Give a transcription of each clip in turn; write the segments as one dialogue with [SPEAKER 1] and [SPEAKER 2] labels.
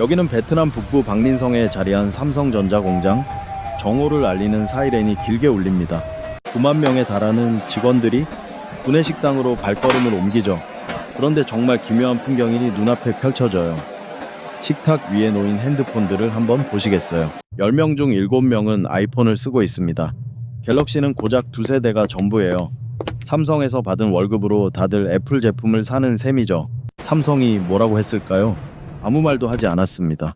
[SPEAKER 1] 여기는 베트남 북부 박린성에 자리한 삼성전자 공장 정오를 알리는 사이렌이 길게 울립니다. 9만 명에 달하는 직원들이 구내식당으로 발걸음을 옮기죠. 그런데 정말 기묘한 풍경이 눈앞에 펼쳐져요. 식탁 위에 놓인 핸드폰들을 한번 보시겠어요. 10명 중 7명은 아이폰을 쓰고 있습니다. 갤럭시는 고작 두세 대가 전부예요. 삼성에서 받은 월급으로 다들 애플 제품을 사는 셈이죠. 삼성이 뭐라고 했을까요? 아무 말도 하지 않았습니다.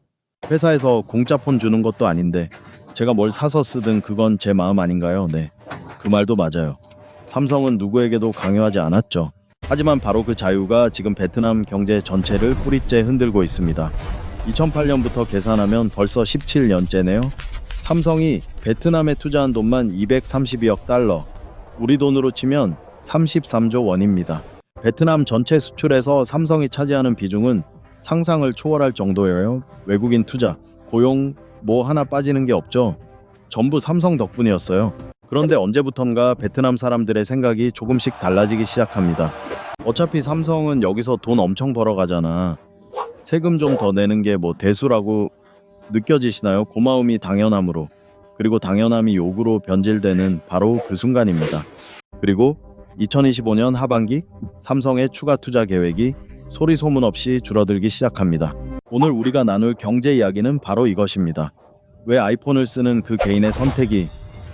[SPEAKER 1] 회사에서 공짜 폰 주는 것도 아닌데 제가 뭘 사서 쓰든 그건 제 마음 아닌가요? 네. 그 말도 맞아요. 삼성은 누구에게도 강요하지 않았죠. 하지만 바로 그 자유가 지금 베트남 경제 전체를 뿌리째 흔들고 있습니다. 2008년부터 계산하면 벌써 17년째네요. 삼성이 베트남에 투자한 돈만 232억 달러, 우리 돈으로 치면 33조 원입니다. 베트남 전체 수출에서 삼성이 차지하는 비중은 상상을 초월할 정도예요. 외국인 투자, 고용 뭐 하나 빠지는 게 없죠. 전부 삼성 덕분이었어요. 그런데 언제부턴가 베트남 사람들의 생각이 조금씩 달라지기 시작합니다. 어차피 삼성은 여기서 돈 엄청 벌어가잖아. 세금 좀 더 내는 게 뭐 대수라고 느껴지시나요? 고마움이 당연함으로. 그리고 당연함이 욕으로 변질되는 바로 그 순간입니다. 그리고 2025년 하반기 삼성의 추가 투자 계획이 소리 소문 없이 줄어들기 시작합니다. 오늘 우리가 나눌 경제 이야기는 바로 이것입니다. 왜 아이폰을 쓰는 그 개인의 선택이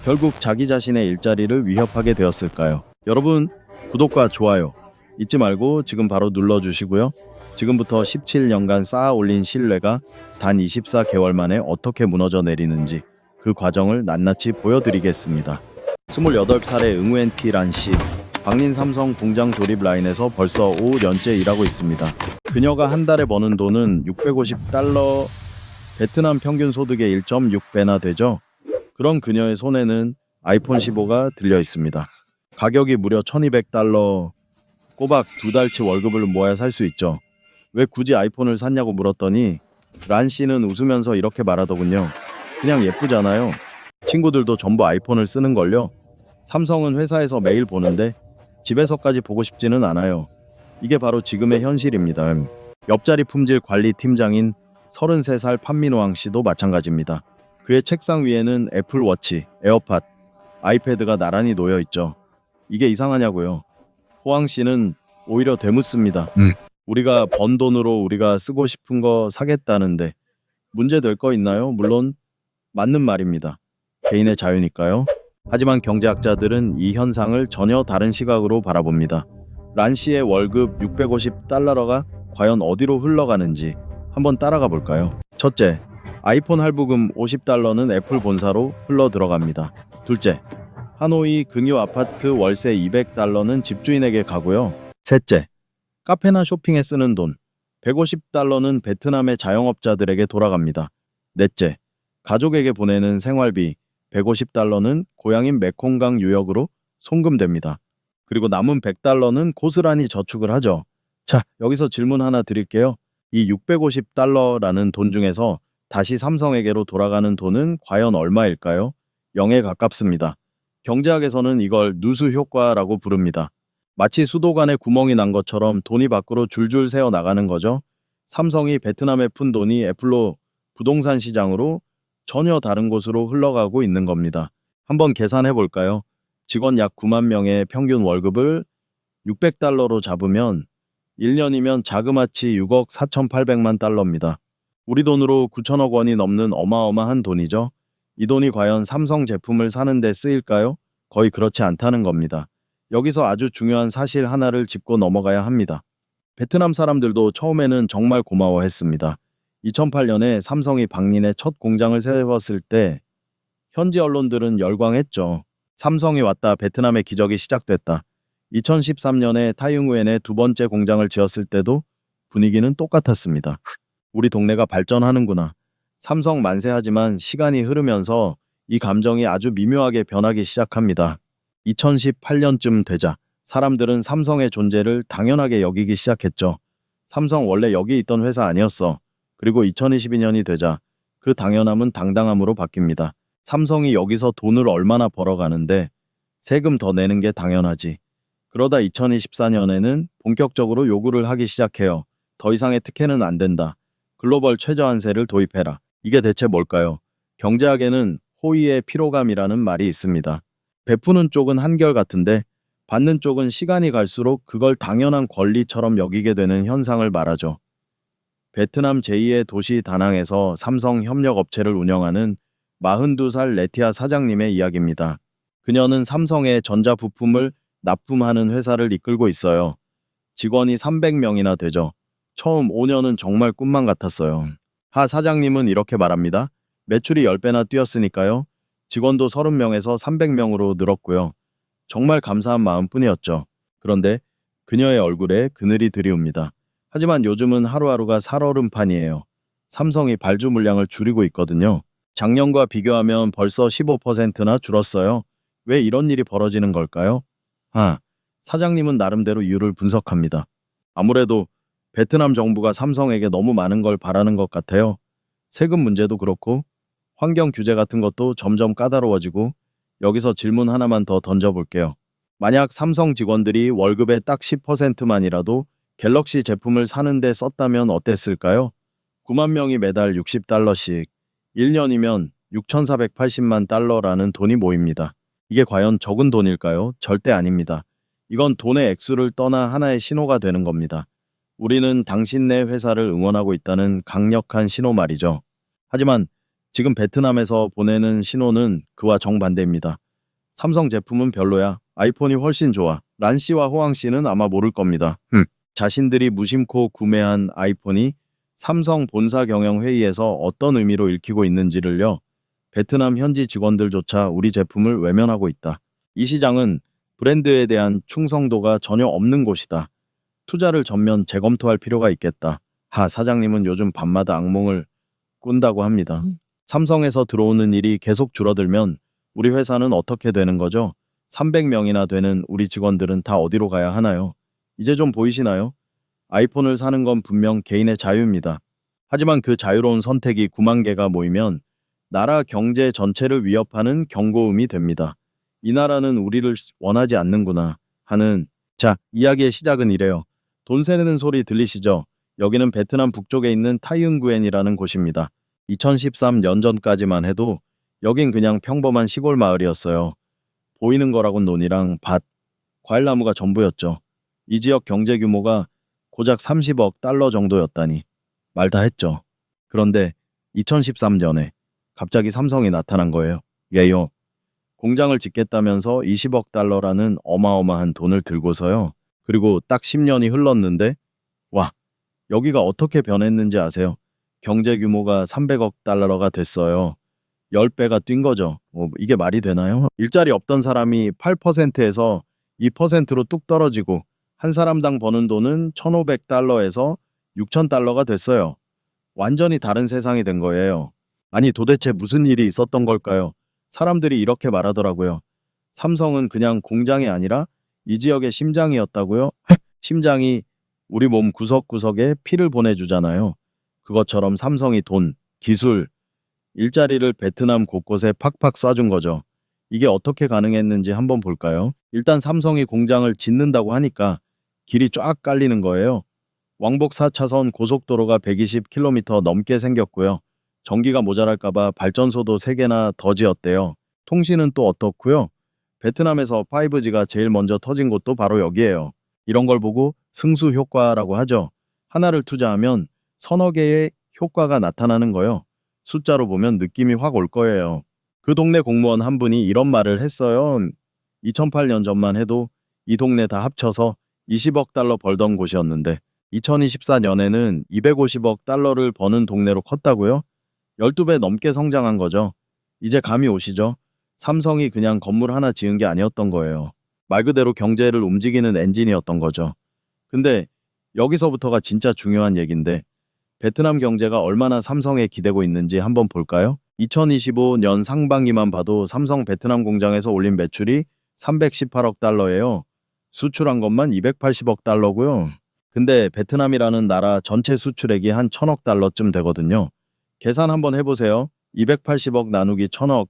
[SPEAKER 1] 결국 자기 자신의 일자리를 위협하게 되었을까요? 여러분, 구독과 좋아요 잊지 말고 지금 바로 눌러주시고요. 지금부터 17년간 쌓아 올린 신뢰가 단 24개월 만에 어떻게 무너져 내리는지 그 과정을 낱낱이 보여드리겠습니다. 28살의 응우엔 티란 씨, 박린 삼성 공장 조립 라인에서 벌써 5년째 일하고 있습니다. 그녀가 한 달에 버는 돈은 650달러, 베트남 평균 소득의 1.6배나 되죠. 그런 그녀의 손에는 아이폰 15가 들려 있습니다. 가격이 무려 1200달러, 꼬박 두 달치 월급을 모아야 살 수 있죠. 왜 굳이 아이폰을 샀냐고 물었더니 란 씨는 웃으면서 이렇게 말하더군요. 그냥 예쁘잖아요. 친구들도 전부 아이폰을 쓰는 걸요. 삼성은 회사에서 매일 보는데 집에서까지 보고 싶지는 않아요. 이게 바로 지금의 현실입니다. 옆자리 품질 관리 팀장인 33살 판민호왕 씨도 마찬가지입니다. 그의 책상 위에는 애플워치, 에어팟, 아이패드가 나란히 놓여 있죠. 이게 이상하냐고요. 호왕 씨는 오히려 되묻습니다.
[SPEAKER 2] 음.
[SPEAKER 1] 우리가 번 돈으로 우리가 쓰고 싶은 거 사겠다는데 문제 될 거 있나요? 물론 맞는 말입니다. 개인의 자유니까요. 하지만 경제학자들은 이 현상을 전혀 다른 시각으로 바라봅니다. 란 씨의 월급 650달러가 과연 어디로 흘러가는지 한번 따라가 볼까요? 첫째, 아이폰 할부금 50달러는 애플 본사로 흘러 들어갑니다. 둘째, 하노이 긍유 아파트 월세 200달러는 집주인에게 가고요. 셋째, 카페나 쇼핑에 쓰는 돈 150달러는 베트남의 자영업자들에게 돌아갑니다. 넷째, 가족에게 보내는 생활비 150달러는 고향인 메콩강 유역으로 송금됩니다. 그리고 남은 100달러는 고스란히 저축을 하죠. 자, 여기서 질문 하나 드릴게요. 이 650달러라는 돈 중에서 다시 삼성에게로 돌아가는 돈은 과연 얼마일까요? 0에 가깝습니다. 경제학에서는 이걸 누수 효과라고 부릅니다. 마치 수도관에 구멍이 난 것처럼 돈이 밖으로 줄줄 새어 나가는 거죠. 삼성이 베트남에 푼 돈이 애플로 부동산 시장으로 전혀 다른 곳으로 흘러가고 있는 겁니다. 한번 계산해 볼까요? 직원 약 9만 명의 평균 월급을 600달러로 잡으면 1년이면 자그마치 6억 4,800만 달러입니다. 우리 돈으로 9천억 원이 넘는 어마어마한 돈이죠. 이 돈이 과연 삼성 제품을 사는데 쓰일까요? 거의 그렇지 않다는 겁니다. 여기서 아주 중요한 사실 하나를 짚고 넘어가야 합니다. 베트남 사람들도 처음에는 정말 고마워했습니다. 2008년에 삼성이 박린의 첫 공장을 세웠을 때 현지 언론들은 열광했죠. 삼성이 왔다 베트남의 기적이 시작됐다. 2013년에 타이응우엔의 두 번째 공장을 지었을 때도 분위기는 똑같았습니다. 우리 동네가 발전하는구나. 삼성 만세하지만 시간이 흐르면서 이 감정이 아주 미묘하게 변하기 시작합니다. 2018년쯤 되자 사람들은 삼성의 존재를 당연하게 여기기 시작했죠. 삼성 원래 여기 있던 회사 아니었어. 그리고 2022년이 되자 그 당연함은 당당함으로 바뀝니다. 삼성이 여기서 돈을 얼마나 벌어가는데 세금 더 내는 게 당연하지. 그러다 2024년에는 본격적으로 요구를 하기 시작해요. 더 이상의 특혜는 안 된다. 글로벌 최저한세를 도입해라. 이게 대체 뭘까요? 경제학에는 호의의 피로감이라는 말이 있습니다. 베푸는 쪽은 한결같은데 받는 쪽은 시간이 갈수록 그걸 당연한 권리처럼 여기게 되는 현상을 말하죠. 베트남 제2의 도시 다낭에서 삼성 협력업체를 운영하는 42살 레티아 사장님의 이야기입니다. 그녀는 삼성의 전자부품을 납품하는 회사를 이끌고 있어요. 직원이 300명이나 되죠. 처음 5년은 정말 꿈만 같았어요. 하 사장님은 이렇게 말합니다. 매출이 10배나 뛰었으니까요. 직원도 30명에서 300명으로 늘었고요. 정말 감사한 마음뿐이었죠. 그런데 그녀의 얼굴에 그늘이 드리웁니다. 하지만 요즘은 하루하루가 살얼음판이에요. 삼성이 발주 물량을 줄이고 있거든요. 작년과 비교하면 벌써 15%나 줄었어요. 왜 이런 일이 벌어지는 걸까요? 아, 사장님은 나름대로 이유를 분석합니다. 아무래도 베트남 정부가 삼성에게 너무 많은 걸 바라는 것 같아요. 세금 문제도 그렇고 환경 규제 같은 것도 점점 까다로워지고 여기서 질문 하나만 더 던져볼게요. 만약 삼성 직원들이 월급의 딱 10%만이라도 갤럭시 제품을 사는데 썼다면 어땠을까요? 9만 명이 매달 60달러씩 1년이면 6,480만 달러라는 돈이 모입니다. 이게 과연 적은 돈일까요? 절대 아닙니다. 이건 돈의 액수를 떠나 하나의 신호가 되는 겁니다. 우리는 당신 네 회사를 응원하고 있다는 강력한 신호 말이죠. 하지만 지금 베트남에서 보내는 신호는 그와 정반대입니다. 삼성 제품은 별로야. 아이폰이 훨씬 좋아. 란 씨와 호황 씨는 아마 모를 겁니다. 흠. 자신들이 무심코 구매한 아이폰이 삼성 본사 경영 회의에서 어떤 의미로 읽히고 있는지를요. 베트남 현지 직원들조차 우리 제품을 외면하고 있다. 이 시장은 브랜드에 대한 충성도가 전혀 없는 곳이다. 투자를 전면 재검토할 필요가 있겠다. 하 사장님은 요즘 밤마다 악몽을 꾼다고 합니다.
[SPEAKER 2] 음.
[SPEAKER 1] 삼성에서 들어오는 일이 계속 줄어들면 우리 회사는 어떻게 되는 거죠? 300명이나 되는 우리 직원들은 다 어디로 가야 하나요? 이제 좀 보이시나요? 아이폰을 사는 건 분명 개인의 자유입니다. 하지만 그 자유로운 선택이 9만 개가 모이면 나라 경제 전체를 위협하는 경고음이 됩니다. 이 나라는 우리를 원하지 않는구나 하는 자, 이야기의 시작은 이래요. 돈 세는 소리 들리시죠? 여기는 베트남 북쪽에 있는 타이응구엔이라는 곳입니다. 2013 년 전까지만 해도 여긴 그냥 평범한 시골 마을이었어요. 보이는 거라곤 논이랑 밭, 과일나무가 전부였죠. 이 지역 경제 규모가 고작 30억 달러 정도였다니 말다 했죠. 그런데 2013년에 갑자기 삼성이 나타난 거예요. 예요. 공장을 짓겠다면서 20억 달러라는 어마어마한 돈을 들고서요. 그리고 딱 10년이 흘렀는데 와 여기가 어떻게 변했는지 아세요? 경제 규모가 300억 달러가 됐어요. 10배가 뛴 거죠. 뭐 이게 말이 되나요? 일자리 없던 사람이 8%에서 2%로 뚝 떨어지고 한 사람당 버는 돈은 1,500달러에서 6,000달러가 됐어요. 완전히 다른 세상이 된 거예요. 아니 도대체 무슨 일이 있었던 걸까요? 사람들이 이렇게 말하더라고요. 삼성은 그냥 공장이 아니라 이 지역의 심장이었다고요? 심장이 우리 몸 구석구석에 피를 보내주잖아요. 그것처럼 삼성이 돈, 기술, 일자리를 베트남 곳곳에 팍팍 쏴준 거죠. 이게 어떻게 가능했는지 한번 볼까요? 일단 삼성이 공장을 짓는다고 하니까 길이 쫙 깔리는 거예요. 왕복 4차선 고속도로가 120km 넘게 생겼고요. 전기가 모자랄까봐 발전소도 3개나 더 지었대요. 통신은 또 어떻고요? 베트남에서 5G가 제일 먼저 터진 곳도 바로 여기예요. 이런 걸 보고 승수 효과라고 하죠. 하나를 투자하면 서너 개의 효과가 나타나는 거요. 숫자로 보면 느낌이 확 올 거예요. 그 동네 공무원 한 분이 이런 말을 했어요. 2008년 전만 해도 이 동네 다 합쳐서 20억 달러 벌던 곳이었는데 2024년에는 250억 달러를 버는 동네로 컸다고요? 12배 넘게 성장한 거죠. 이제 감이 오시죠? 삼성이 그냥 건물 하나 지은 게 아니었던 거예요. 말 그대로 경제를 움직이는 엔진이었던 거죠. 근데 여기서부터가 진짜 중요한 얘긴데 베트남 경제가 얼마나 삼성에 기대고 있는지 한번 볼까요? 2025년 상반기만 봐도 삼성 베트남 공장에서 올린 매출이 318억 달러예요. 수출한 것만 280억 달러고요. 근데 베트남이라는 나라 전체 수출액이 한 1000억 달러쯤 되거든요. 계산 한번 해보세요. 280억 나누기 1000억,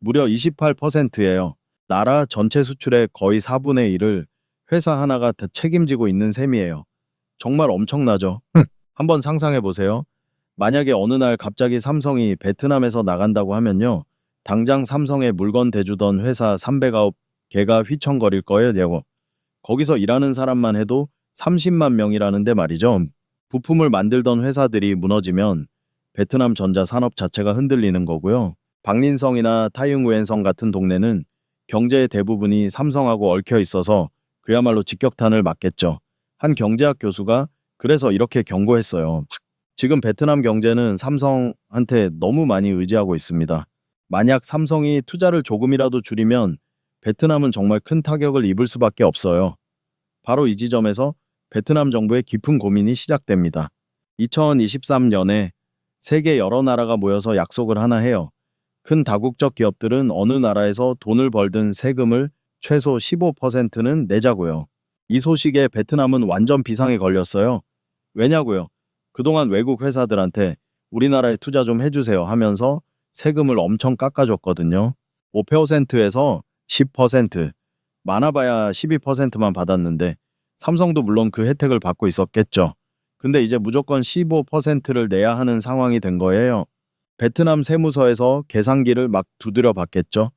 [SPEAKER 1] 무려 28%예요. 나라 전체 수출의 거의 4분의 1을 회사 하나가 다 책임지고 있는 셈이에요. 정말 엄청나죠? 한번 상상해 보세요. 만약에 어느 날 갑자기 삼성이 베트남에서 나간다고 하면요. 당장 삼성에 물건 대주던 회사 309개가 휘청거릴 거예요. 거기서 일하는 사람만 해도 30만 명이라는데 말이죠. 부품을 만들던 회사들이 무너지면 베트남 전자 산업 자체가 흔들리는 거고요. 박린성이나 타융우엔성 같은 동네는 경제의 대부분이 삼성하고 얽혀 있어서 그야말로 직격탄을 맞겠죠. 한 경제학 교수가 그래서 이렇게 경고했어요. 지금 베트남 경제는 삼성한테 너무 많이 의지하고 있습니다. 만약 삼성이 투자를 조금이라도 줄이면 베트남은 정말 큰 타격을 입을 수밖에 없어요. 바로 이 지점에서 베트남 정부의 깊은 고민이 시작됩니다. 2023년에 세계 여러 나라가 모여서 약속을 하나 해요. 큰 다국적 기업들은 어느 나라에서 돈을 벌든 세금을 최소 15%는 내자고요. 이 소식에 베트남은 완전 비상에 걸렸어요. 왜냐고요? 그동안 외국 회사들한테 우리나라에 투자 좀 해주세요 하면서 세금을 엄청 깎아줬거든요. 5%에서 10%, 많아봐야 12%만 받았는데 삼성도 물론 그 혜택을 받고 있었겠죠. 근데 이제 무조건 15%를 내야 하는 상황이 된 거예요. 베트남 세무서에서 계산기를 막 두드려 봤겠죠.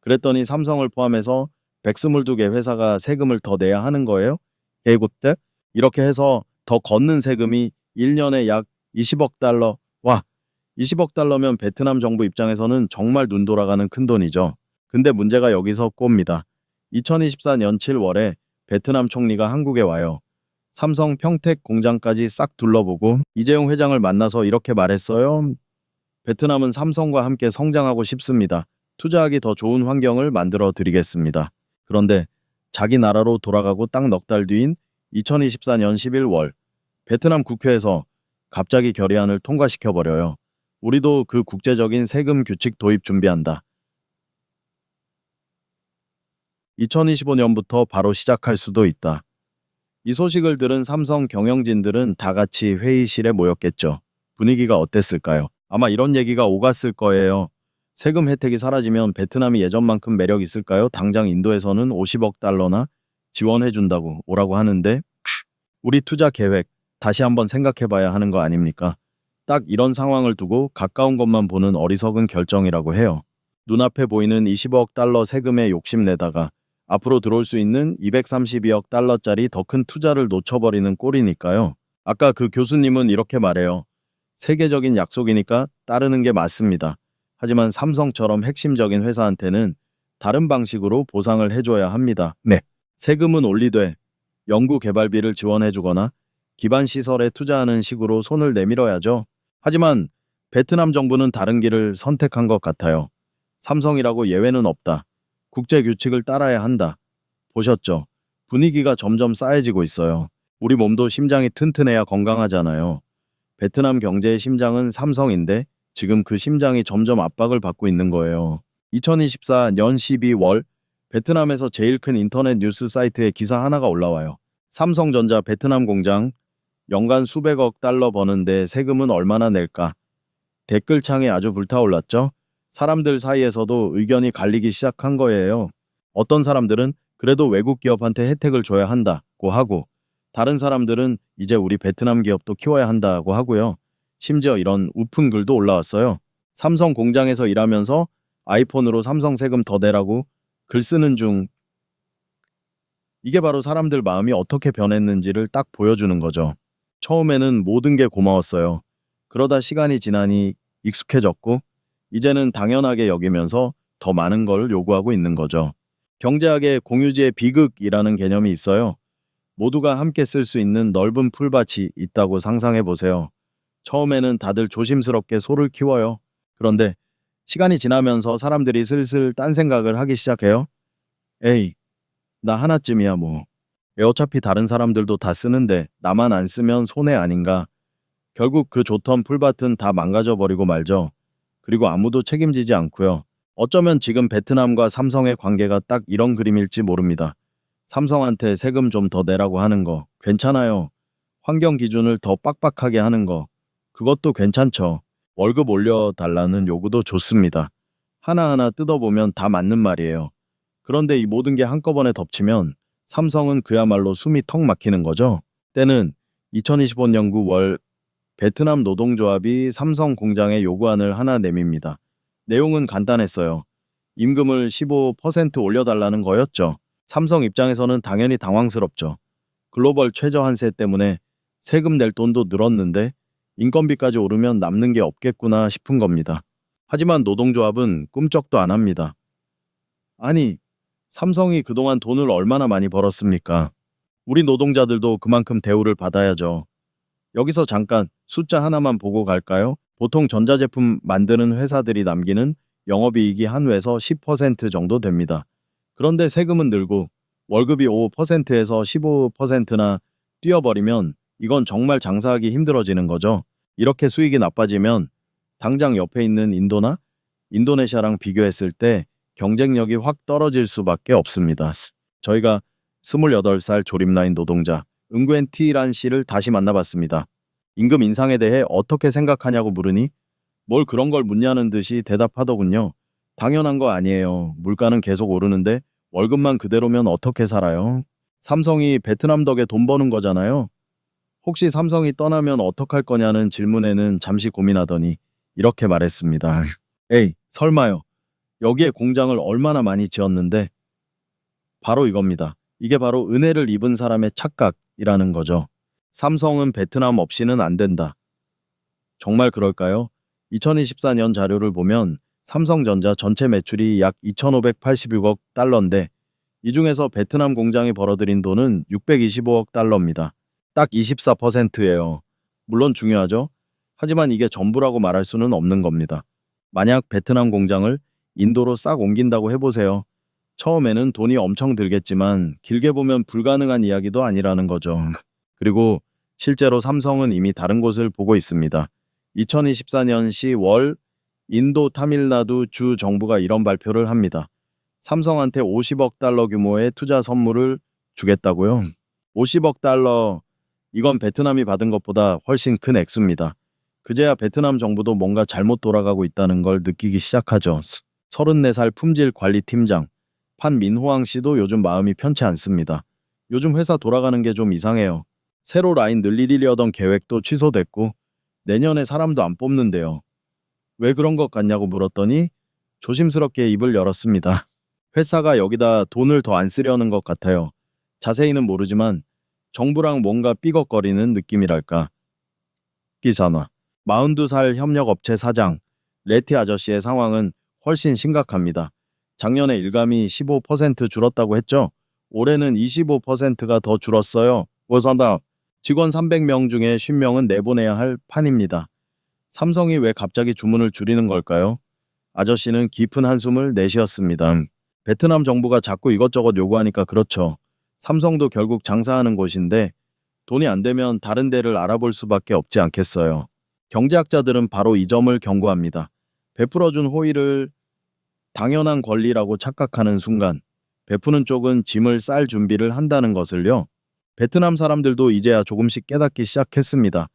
[SPEAKER 1] 그랬더니 삼성을 포함해서 122개 회사가 세금을 더 내야 하는 거예요. 개국때 이렇게 해서 더 걷는 세금이 1년에 약 20억 달러. 와, 20억 달러면 베트남 정부 입장에서는 정말 눈 돌아가는 큰 돈이죠. 근데 문제가 여기서 꼽니다. 2024년 7월에 베트남 총리가 한국에 와요. 삼성 평택 공장까지 싹 둘러보고 이재용 회장을 만나서 이렇게 말했어요. 베트남은 삼성과 함께 성장하고 싶습니다. 투자하기 더 좋은 환경을 만들어 드리겠습니다. 그런데 자기 나라로 돌아가고 딱 넉 달 뒤인 2024년 11월 베트남 국회에서 갑자기 결의안을 통과시켜 버려요. 우리도 그 국제적인 세금 규칙 도입 준비한다. 2025년부터 바로 시작할 수도 있다. 이 소식을 들은 삼성 경영진들은 다 같이 회의실에 모였겠죠. 분위기가 어땠을까요? 아마 이런 얘기가 오갔을 거예요. 세금 혜택이 사라지면 베트남이 예전만큼 매력 있을까요? 당장 인도에서는 50억 달러나 지원해준다고 오라고 하는데 우리 투자 계획 다시 한번 생각해봐야 하는 거 아닙니까? 딱 이런 상황을 두고 가까운 것만 보는 어리석은 결정이라고 해요. 눈앞에 보이는 20억 달러 세금에 욕심내다가 앞으로 들어올 수 있는 232억 달러짜리 더 큰 투자를 놓쳐버리는 꼴이니까요. 아까 그 교수님은 이렇게 말해요. 세계적인 약속이니까 따르는 게 맞습니다. 하지만 삼성처럼 핵심적인 회사한테는 다른 방식으로 보상을 해줘야 합니다. 네. 세금은 올리되 연구 개발비를 지원해주거나 기반 시설에 투자하는 식으로 손을 내밀어야죠. 하지만 베트남 정부는 다른 길을 선택한 것 같아요. 삼성이라고 예외는 없다. 국제 규칙을 따라야 한다. 보셨죠? 분위기가 점점 싸해지고 있어요. 우리 몸도 심장이 튼튼해야 건강하잖아요. 베트남 경제의 심장은 삼성인데 지금 그 심장이 점점 압박을 받고 있는 거예요. 2024년 12월 베트남에서 제일 큰 인터넷 뉴스 사이트에 기사 하나가 올라와요. 삼성전자 베트남 공장 연간 수백억 달러 버는데 세금은 얼마나 낼까? 댓글창에 아주 불타올랐죠? 사람들 사이에서도 의견이 갈리기 시작한 거예요. 어떤 사람들은 그래도 외국 기업한테 혜택을 줘야 한다고 하고 다른 사람들은 이제 우리 베트남 기업도 키워야 한다고 하고요. 심지어 이런 우픈 글도 올라왔어요. 삼성 공장에서 일하면서 아이폰으로 삼성 세금 더 내라고 글 쓰는 중 이게 바로 사람들 마음이 어떻게 변했는지를 딱 보여주는 거죠. 처음에는 모든 게 고마웠어요. 그러다 시간이 지나니 익숙해졌고 이제는 당연하게 여기면서 더 많은 걸 요구하고 있는 거죠. 경제학의 공유지의 비극이라는 개념이 있어요. 모두가 함께 쓸 수 있는 넓은 풀밭이 있다고 상상해 보세요. 처음에는 다들 조심스럽게 소를 키워요. 그런데 시간이 지나면서 사람들이 슬슬 딴 생각을 하기 시작해요. 에이, 나 하나쯤이야 뭐. 왜 어차피 다른 사람들도 다 쓰는데 나만 안 쓰면 손해 아닌가. 결국 그 좋던 풀밭은 다 망가져 버리고 말죠. 그리고 아무도 책임지지 않고요. 어쩌면 지금 베트남과 삼성의 관계가 딱 이런 그림일지 모릅니다. 삼성한테 세금 좀 더 내라고 하는 거 괜찮아요. 환경 기준을 더 빡빡하게 하는 거 그것도 괜찮죠. 월급 올려달라는 요구도 좋습니다. 하나하나 뜯어보면 다 맞는 말이에요. 그런데 이 모든 게 한꺼번에 덮치면 삼성은 그야말로 숨이 턱 막히는 거죠. 때는 2025년 9월 베트남 노동조합이 삼성 공장에 요구안을 하나 내밉니다. 내용은 간단했어요. 임금을 15% 올려달라는 거였죠. 삼성 입장에서는 당연히 당황스럽죠. 글로벌 최저 한세 때문에 세금 낼 돈도 늘었는데 인건비까지 오르면 남는 게 없겠구나 싶은 겁니다. 하지만 노동조합은 꿈쩍도 안 합니다. 아니, 삼성이 그동안 돈을 얼마나 많이 벌었습니까? 우리 노동자들도 그만큼 대우를 받아야죠. 여기서 잠깐 숫자 하나만 보고 갈까요? 보통 전자제품 만드는 회사들이 남기는 영업이익이 한 회에서 10% 정도 됩니다. 그런데 세금은 늘고 월급이 5%에서 15%나 뛰어버리면 이건 정말 장사하기 힘들어지는 거죠. 이렇게 수익이 나빠지면 당장 옆에 있는 인도나 인도네시아랑 비교했을 때 경쟁력이 확 떨어질 수밖에 없습니다. 저희가 28살 조립라인 노동자 은구엔 티란 씨를 다시 만나봤습니다. 임금 인상에 대해 어떻게 생각하냐고 물으니 뭘 그런 걸 묻냐는 듯이 대답하더군요. 당연한 거 아니에요. 물가는 계속 오르는데 월급만 그대로면 어떻게 살아요? 삼성이 베트남 덕에 돈 버는 거잖아요. 혹시 삼성이 떠나면 어떡할 거냐는 질문에는 잠시 고민하더니 이렇게 말했습니다. 에이, 설마요. 여기에 공장을 얼마나 많이 지었는데 바로 이겁니다. 이게 바로 은혜를 입은 사람의 착각 이라는 거죠. 삼성은 베트남 없이는 안 된다. 정말 그럴까요? 2024년 자료를 보면 삼성전자 전체 매출이 약 2,586억 달러인데 이 중에서 베트남 공장이 벌어들인 돈은 625억 달러입니다. 딱 24%예요. 물론 중요하죠. 하지만 이게 전부라고 말할 수는 없는 겁니다. 만약 베트남 공장을 인도로 싹 옮긴다고 해보세요. 처음에는 돈이 엄청 들겠지만 길게 보면 불가능한 이야기도 아니라는 거죠. 그리고 실제로 삼성은 이미 다른 곳을 보고 있습니다. 2024년 10월 인도 타밀나두 주 정부가 이런 발표를 합니다. 삼성한테 50억 달러 규모의 투자 선물을 주겠다고요. 50억 달러 이건 베트남이 받은 것보다 훨씬 큰 액수입니다. 그제야 베트남 정부도 뭔가 잘못 돌아가고 있다는 걸 느끼기 시작하죠. 34살 품질 관리 팀장 판민호왕 씨도 요즘 마음이 편치 않습니다. 요즘 회사 돌아가는 게 좀 이상해요. 새로 라인 늘리려던 계획도 취소됐고 내년에 사람도 안 뽑는데요. 왜 그런 것 같냐고 물었더니 조심스럽게 입을 열었습니다. 회사가 여기다 돈을 더 안 쓰려는 것 같아요. 자세히는 모르지만 정부랑 뭔가 삐걱거리는 느낌이랄까. 기사나 42살 협력업체 사장 레티 아저씨의 상황은 훨씬 심각합니다. 작년에 일감이 15% 줄었다고 했죠. 올해는 25%가 더 줄었어요. 월산다 직원 300명 중에 50명은 내보내야 할 판입니다. 삼성이 왜 갑자기 주문을 줄이는 걸까요? 아저씨는 깊은 한숨을 내쉬었습니다. 베트남 정부가 자꾸 이것저것 요구하니까 그렇죠. 삼성도 결국 장사하는 곳인데 돈이 안 되면 다른 데를 알아볼 수밖에 없지 않겠어요. 경제학자들은 바로 이 점을 경고합니다. 베풀어준 호의를 당연한 권리라고 착각하는 순간 베푸는 쪽은 짐을 쌀 준비를 한다는 것을요. 베트남 사람들도 이제야 조금씩 깨닫기 시작했습니다.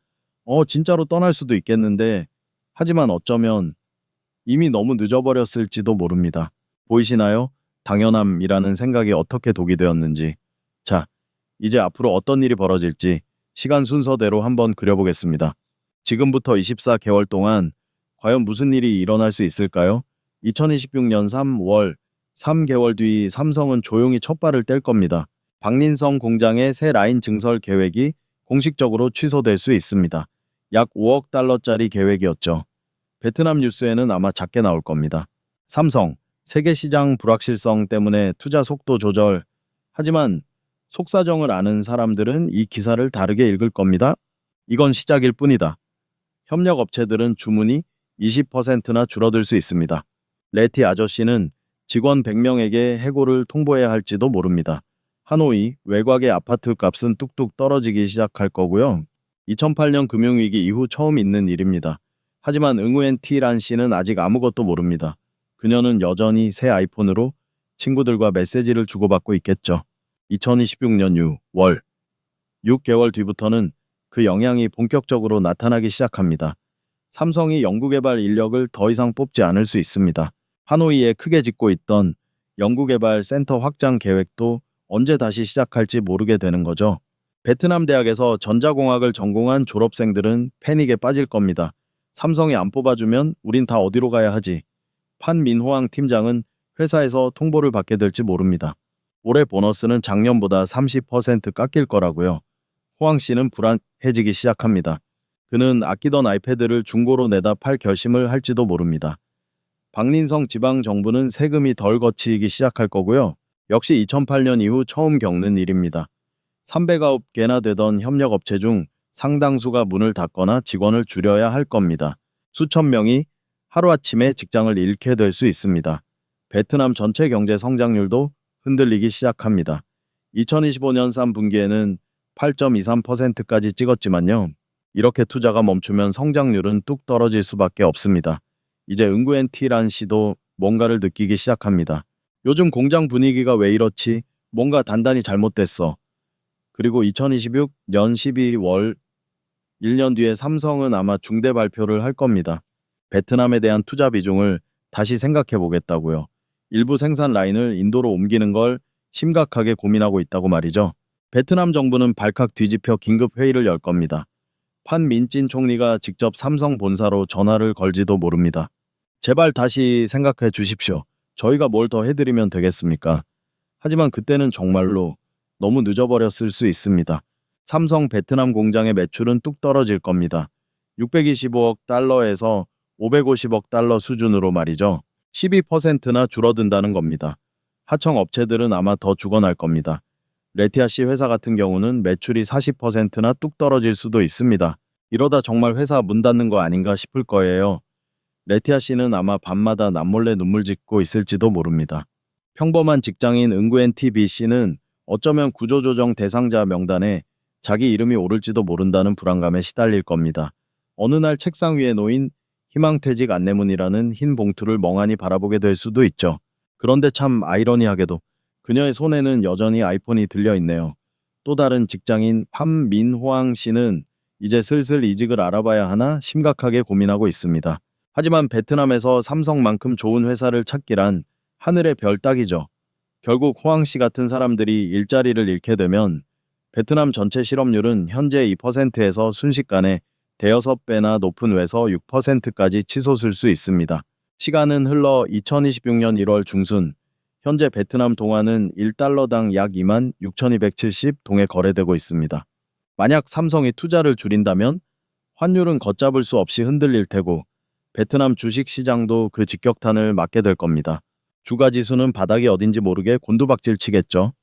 [SPEAKER 1] 어, 진짜로 떠날 수도 있겠는데 하지만 어쩌면 이미 너무 늦어버렸을지도 모릅니다. 보이시나요? 당연함이라는 생각이 어떻게 독이 되었는지. 자, 이제 앞으로 어떤 일이 벌어질지 시간 순서대로 한번 그려보겠습니다. 지금부터 24개월 동안 과연 무슨 일이 일어날 수 있을까요? 2026년 3월 3개월 뒤 삼성은 조용히 첫 발을 뗄 겁니다. 박린성 공장의 새 라인 증설 계획이 공식적으로 취소될 수 있습니다. 약 5억 달러짜리 계획이었죠. 베트남 뉴스에는 아마 작게 나올 겁니다. 삼성, 세계 시장 불확실성 때문에 투자 속도 조절. 하지만 속사정을 아는 사람들은 이 기사를 다르게 읽을 겁니다. 이건 시작일 뿐이다. 협력 업체들은 주문이 20%나 줄어들 수 있습니다. 레티 아저씨는 직원 100명에게 해고를 통보해야 할지도 모릅니다. 하노이 외곽의 아파트 값은 뚝뚝 떨어지기 시작할 거고요. 2008년 금융위기 이후 처음 있는 일입니다. 하지만 응우엔 티란 씨는 아직 아무것도 모릅니다. 그녀는 여전히 새 아이폰으로 친구들과 메시지를 주고받고 있겠죠. 2026년 6월 6개월 뒤부터는 그 영향이 본격적으로 나타나기 시작합니다. 삼성이 연구개발 인력을 더 이상 뽑지 않을 수 있습니다. 하노이에 크게 짓고 있던 연구개발 센터 확장 계획도 언제 다시 시작할지 모르게 되는 거죠. 베트남 대학에서 전자공학을 전공한 졸업생들은 패닉에 빠질 겁니다. 삼성이 안 뽑아주면 우린 다 어디로 가야 하지? 판민호왕 팀장은 회사에서 통보를 받게 될지 모릅니다. 올해 보너스는 작년보다 30% 깎일 거라고요. 호왕 씨는 불안해지기 시작합니다. 그는 아끼던 아이패드를 중고로 내다 팔 결심을 할지도 모릅니다. 박린성 지방 정부는 세금이 덜 거치기 시작할 거고요. 역시 2008년 이후 처음 겪는 일입니다. 309개나 되던 협력업체 중 상당수가 문을 닫거나 직원을 줄여야 할 겁니다. 수천 명이 하루아침에 직장을 잃게 될 수 있습니다. 베트남 전체 경제 성장률도 흔들리기 시작합니다. 2025년 3분기에는 8.23%까지 찍었지만요. 이렇게 투자가 멈추면 성장률은 뚝 떨어질 수밖에 없습니다. 이제 은구엔티란 씨도 뭔가를 느끼기 시작합니다. 요즘 공장 분위기가 왜 이렇지? 뭔가 단단히 잘못됐어. 그리고 2026년 12월 1년 뒤에 삼성은 아마 중대 발표를 할 겁니다. 베트남에 대한 투자 비중을 다시 생각해 보겠다고요. 일부 생산 라인을 인도로 옮기는 걸 심각하게 고민하고 있다고 말이죠. 베트남 정부는 발칵 뒤집혀 긴급 회의를 열 겁니다. 판 민찐 총리가 직접 삼성 본사로 전화를 걸지도 모릅니다. 제발 다시 생각해 주십시오. 저희가 뭘 더 해드리면 되겠습니까? 하지만 그때는 정말로 너무 늦어버렸을 수 있습니다. 삼성 베트남 공장의 매출은 뚝 떨어질 겁니다. 625억 달러에서 550억 달러 수준으로 말이죠. 12%나 줄어든다는 겁니다. 하청 업체들은 아마 더 죽어날 겁니다. 레티아 씨 회사 같은 경우는 매출이 40%나 뚝 떨어질 수도 있습니다. 이러다 정말 회사 문 닫는 거 아닌가 싶을 거예요. 레티아 씨는 아마 밤마다 남몰래 눈물 짓고 있을지도 모릅니다. 평범한 직장인 은구엔 TV 씨는 어쩌면 구조조정 대상자 명단에 자기 이름이 오를지도 모른다는 불안감에 시달릴 겁니다. 어느 날 책상 위에 놓인 희망퇴직 안내문이라는 흰 봉투를 멍하니 바라보게 될 수도 있죠. 그런데 참 아이러니하게도 그녀의 손에는 여전히 아이폰이 들려 있네요. 또 다른 직장인 판민호왕 씨는 이제 슬슬 이직을 알아봐야 하나 심각하게 고민하고 있습니다. 하지만 베트남에서 삼성만큼 좋은 회사를 찾기란 하늘의 별 따기죠. 결국 호황 씨 같은 사람들이 일자리를 잃게 되면 베트남 전체 실업률은 현재 2%에서 순식간에 대여섯 배나 높은 외서 6%까지 치솟을 수 있습니다. 시간은 흘러 2026년 1월 중순, 현재 베트남 동화는 1달러당 약 2만 6,270 동에 거래되고 있습니다. 만약 삼성이 투자를 줄인다면 환율은 걷잡을 수 없이 흔들릴 테고 베트남 주식 시장도 그 직격탄을 맞게 될 겁니다. 주가 지수는 바닥이 어딘지 모르게 곤두박질 치겠죠.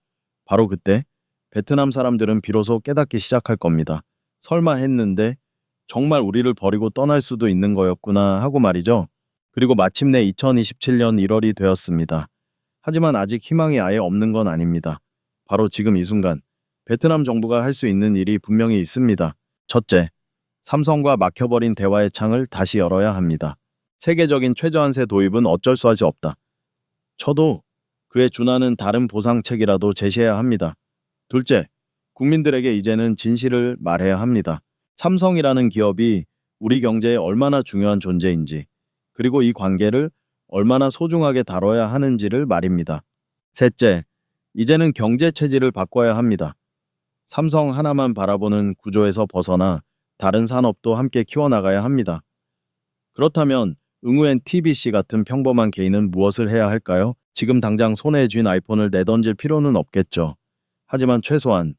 [SPEAKER 1] 바로 그때 베트남 사람들은 비로소 깨닫기 시작할 겁니다. 설마 했는데 정말 우리를 버리고 떠날 수도 있는 거였구나 하고 말이죠. 그리고 마침내 2027년 1월이 되었습니다. 하지만 아직 희망이 아예 없는 건 아닙니다. 바로 지금 이 순간 베트남 정부가 할 수 있는 일이 분명히 있습니다. 첫째, 삼성과 막혀버린 대화의 창을 다시 열어야 합니다. 세계적인 최저한세 도입은 어쩔 수 없다. 쳐도 그에 준하는 다른 보상책이라도 제시해야 합니다. 둘째, 국민들에게 이제는 진실을 말해야 합니다. 삼성이라는 기업이 우리 경제에 얼마나 중요한 존재인지, 그리고 이 관계를 얼마나 소중하게 다뤄야 하는지를 말입니다. 셋째, 이제는 경제 체질을 바꿔야 합니다. 삼성 하나만 바라보는 구조에서 벗어나 다른 산업도 함께 키워나가야 합니다. 그렇다면 응우엔 TBC 같은 평범한 개인은 무엇을 해야 할까요? 지금 당장 손에 쥔 아이폰을 내던질 필요는 없겠죠. 하지만 최소한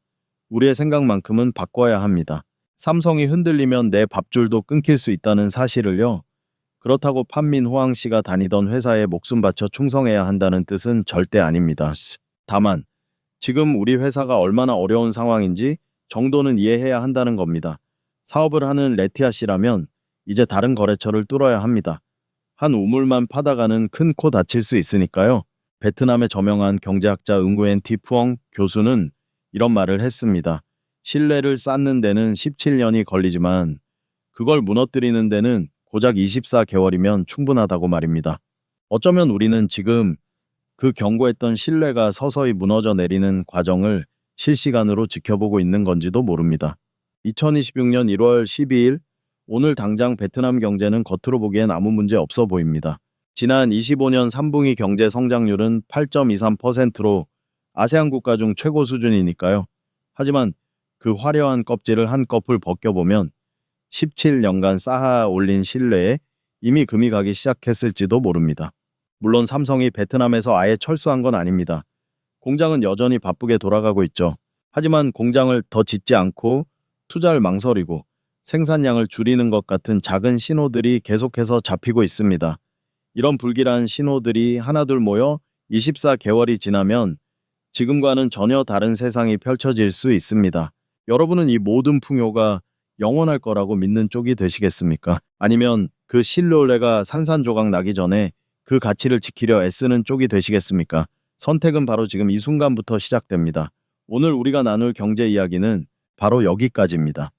[SPEAKER 1] 우리의 생각만큼은 바꿔야 합니다. 삼성이 흔들리면 내 밥줄도 끊길 수 있다는 사실을요. 그렇다고 판민 호황 씨가 다니던 회사에 목숨 바쳐 충성해야 한다는 뜻은 절대 아닙니다. 다만 지금 우리 회사가 얼마나 어려운 상황인지 정도는 이해해야 한다는 겁니다. 사업을 하는 레티아 씨라면 이제 다른 거래처를 뚫어야 합니다. 한 우물만 파다가는 큰 코 다칠 수 있으니까요. 베트남의 저명한 경제학자 응구엔 티푸엉 교수는 이런 말을 했습니다. 신뢰를 쌓는 데는 17년이 걸리지만 그걸 무너뜨리는 데는 고작 24개월이면 충분하다고 말입니다. 어쩌면 우리는 지금 그 경고했던 신뢰가 서서히 무너져 내리는 과정을 실시간으로 지켜보고 있는 건지도 모릅니다. 2026년 1월 12일 오늘 당장 베트남 경제는 겉으로 보기엔 아무 문제 없어 보입니다. 지난 25년 3분기 경제 성장률은 8.23%로 아세안 국가 중 최고 수준이니까요. 하지만 그 화려한 껍질을 한꺼풀 벗겨보면 17년간 쌓아 올린 신뢰에 이미 금이 가기 시작했을지도 모릅니다. 물론 삼성이 베트남에서 아예 철수한 건 아닙니다. 공장은 여전히 바쁘게 돌아가고 있죠. 하지만 공장을 더 짓지 않고 투자를 망설이고 생산량을 줄이는 것 같은 작은 신호들이 계속해서 잡히고 있습니다. 이런 불길한 신호들이 하나둘 모여 24개월이 지나면 지금과는 전혀 다른 세상이 펼쳐질 수 있습니다. 여러분은 이 모든 풍요가 영원할 거라고 믿는 쪽이 되시겠습니까? 아니면 그 신뢰가 산산조각 나기 전에 그 가치를 지키려 애쓰는 쪽이 되시겠습니까? 선택은 바로 지금 이 순간부터 시작됩니다. 오늘 우리가 나눌 경제 이야기는 바로 여기까지입니다.